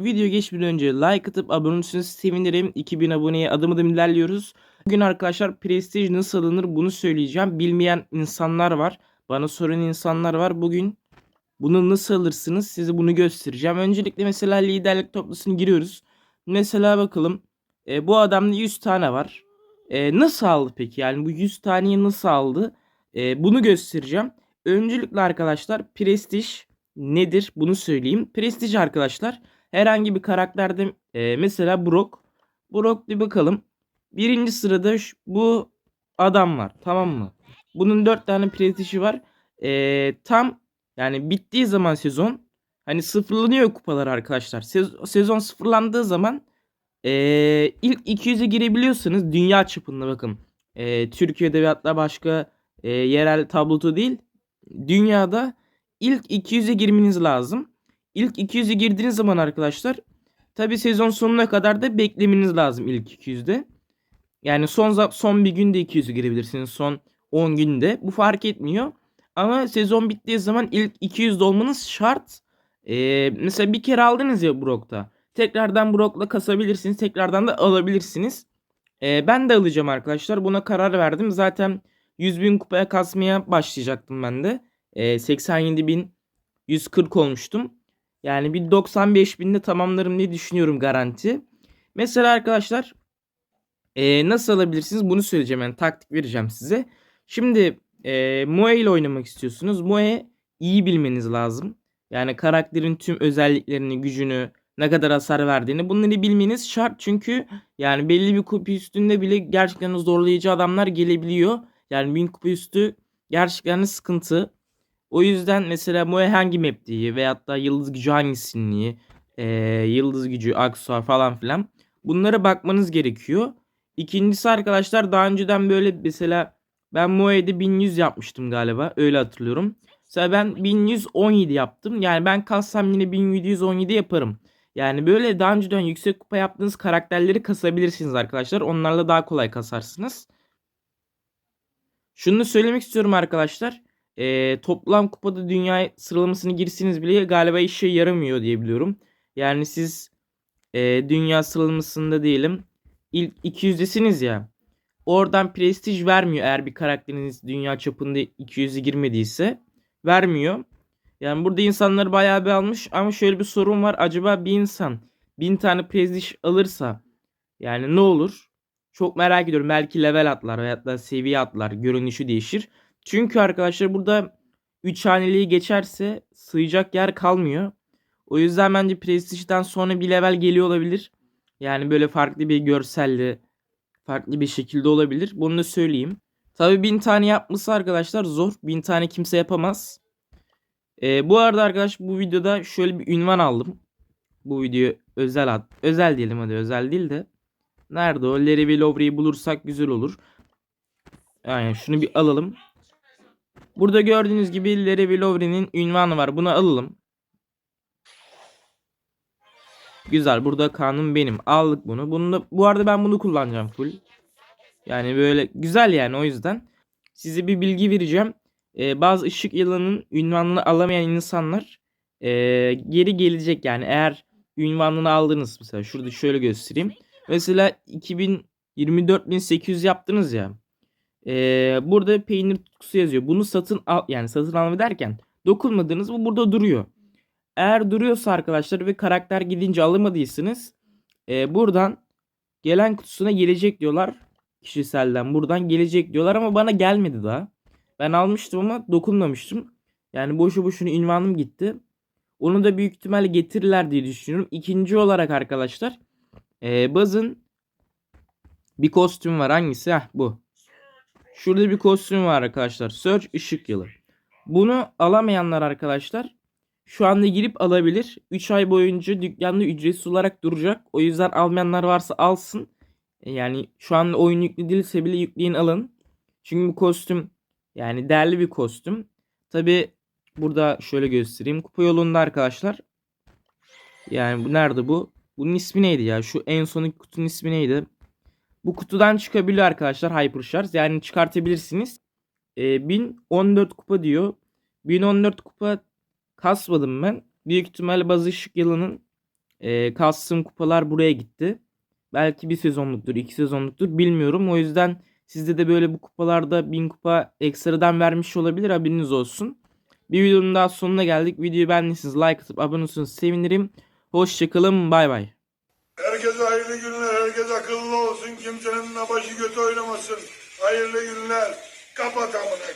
Video geçmeden önce like atıp abone olursanız sevinirim. 2000 aboneye adım adım ilerliyoruz. Bugün arkadaşlar Prestige nasıl alınır bunu söyleyeceğim. Bilmeyen insanlar var. Bana soran insanlar var. Bugün bunu nasıl alırsınız size bunu göstereceğim. Öncelikle mesela liderlik toplusuna giriyoruz. Mesela bakalım. E, bu adamda 100 tane var. E, nasıl aldı peki? Yani bu 100 taneyi nasıl aldı? E, bunu göstereceğim. Öncelikle arkadaşlar Prestige nedir bunu söyleyeyim. Prestige arkadaşlar herhangi bir karakterde e, mesela Brock. Brock bir bakalım. Birinci sırada şu- bu adam var tamam mı? Bunun 4 tane prestiji var. E, tam yani bittiği zaman sezon hani sıfırlanıyor kupalar arkadaşlar. Sez- sezon sıfırlandığı zaman e, ilk 200'e girebiliyorsanız dünya çapında bakın. E, Türkiye'de ve hatta başka e, yerel tablotu değil. Dünyada ilk 200'e girmeniz lazım. İlk 200'e girdiğiniz zaman arkadaşlar tabi sezon sonuna kadar da beklemeniz lazım ilk 200'de. Yani son son bir günde 200'e girebilirsiniz. Son 10 günde. Bu fark etmiyor. Ama sezon bittiği zaman ilk 200'de olmanız şart. Ee, mesela bir kere aldınız ya Brock'ta. Tekrardan Brock'la kasabilirsiniz. Tekrardan da alabilirsiniz. Ee, ben de alacağım arkadaşlar. Buna karar verdim. Zaten 100 bin kupaya kasmaya başlayacaktım ben de. Ee, 87 bin 140 olmuştum. Yani bir 95 binde tamamlarım diye düşünüyorum garanti. Mesela arkadaşlar e, nasıl alabilirsiniz bunu söyleyeceğim. Yani taktik vereceğim size. Şimdi e, Moe ile oynamak istiyorsunuz. Moe iyi bilmeniz lazım. Yani karakterin tüm özelliklerini, gücünü, ne kadar hasar verdiğini bunları bilmeniz şart. Çünkü yani belli bir kupa üstünde bile gerçekten zorlayıcı adamlar gelebiliyor. Yani 1000 kupa üstü gerçekten sıkıntı. O yüzden mesela Moe hangi map diye veyahut da yıldız gücü hangisinin iyi, ee, yıldız gücü, aksuar falan filan. Bunlara bakmanız gerekiyor. İkincisi arkadaşlar daha önceden böyle mesela ben Moe'de 1100 yapmıştım galiba. Öyle hatırlıyorum. Mesela ben 1117 yaptım. Yani ben kalsam yine 1717 yaparım. Yani böyle daha önceden yüksek kupa yaptığınız karakterleri kasabilirsiniz arkadaşlar. Onlarla daha kolay kasarsınız. Şunu söylemek istiyorum arkadaşlar. Ee, toplam kupada dünya sıralamasını girsiniz bile galiba işe yaramıyor diye biliyorum. Yani siz e, dünya sıralamasında diyelim ilk 200'desiniz ya. Oradan prestij vermiyor eğer bir karakteriniz dünya çapında 200'e girmediyse. Vermiyor. Yani burada insanlar bayağı bir almış ama şöyle bir sorun var. Acaba bir insan 1000 tane prestij alırsa yani ne olur? Çok merak ediyorum. Belki level atlar veyahut da seviye atlar. Görünüşü değişir. Çünkü arkadaşlar burada 3 haneliği geçerse sığacak yer kalmıyor. O yüzden bence Prestige'den sonra bir level geliyor olabilir. Yani böyle farklı bir görselle farklı bir şekilde olabilir. Bunu da söyleyeyim. Tabi bin tane yapması arkadaşlar zor. Bin tane kimse yapamaz. Ee, bu arada arkadaş bu videoda şöyle bir ünvan aldım. Bu video özel ad özel diyelim hadi özel değil de. Nerede o? Larry ve Lowry'i bulursak güzel olur. Yani şunu bir alalım. Burada gördüğünüz gibi Larry Lowry'nin ünvanı var. Bunu alalım. Güzel. Burada kanun benim. Aldık bunu. Bunu da, bu arada ben bunu kullanacağım full. Yani böyle güzel yani o yüzden. Size bir bilgi vereceğim. Ee, bazı ışık yılanının ünvanını alamayan insanlar ee, geri gelecek yani eğer ünvanını aldınız mesela şurada şöyle göstereyim. Mesela 2024.800 yaptınız ya. Ee, burada peynir tutkusu yazıyor. Bunu satın al yani satın alma derken dokunmadınız bu burada duruyor. Eğer duruyorsa arkadaşlar ve karakter gidince alamadıysanız e, buradan gelen kutusuna gelecek diyorlar. Kişiselden buradan gelecek diyorlar ama bana gelmedi daha. Ben almıştım ama dokunmamıştım. Yani boşu boşuna ünvanım gitti. Onu da büyük ihtimalle getirirler diye düşünüyorum. İkinci olarak arkadaşlar e, Buzz'ın bir kostüm var. Hangisi? Heh, bu. Şurada bir kostüm var arkadaşlar. Search ışık yılı. Bunu alamayanlar arkadaşlar şu anda girip alabilir. 3 ay boyunca dükkanda ücretsiz olarak duracak. O yüzden almayanlar varsa alsın. E, Yani şu anda oyun yüklü değilse bile yükleyin alın. Çünkü bu kostüm yani değerli bir kostüm. Tabi burada şöyle göstereyim. Kupa yolunda arkadaşlar. Yani bu nerede bu? Bunun ismi neydi ya? Şu en sonki kutunun ismi neydi? Bu kutudan çıkabiliyor arkadaşlar Hyper Shards. Yani çıkartabilirsiniz. E, 1014 kupa diyor. 1014 kupa kasmadım ben. Büyük ihtimalle bazı ışık yılının Ee, kastığım kupalar buraya gitti. Belki bir sezonluktur, iki sezonluktur bilmiyorum. O yüzden sizde de böyle bu kupalarda 1000 kupa ekstradan vermiş olabilir haberiniz olsun. Bir videonun daha sonuna geldik. Videoyu beğendiyseniz like atıp abone olursanız sevinirim. Hoşçakalın bay bay. Herkese hayırlı günler, herkes akıllı olsun, kimsenin başı kötü oynamasın. Hayırlı günler, kapat amına.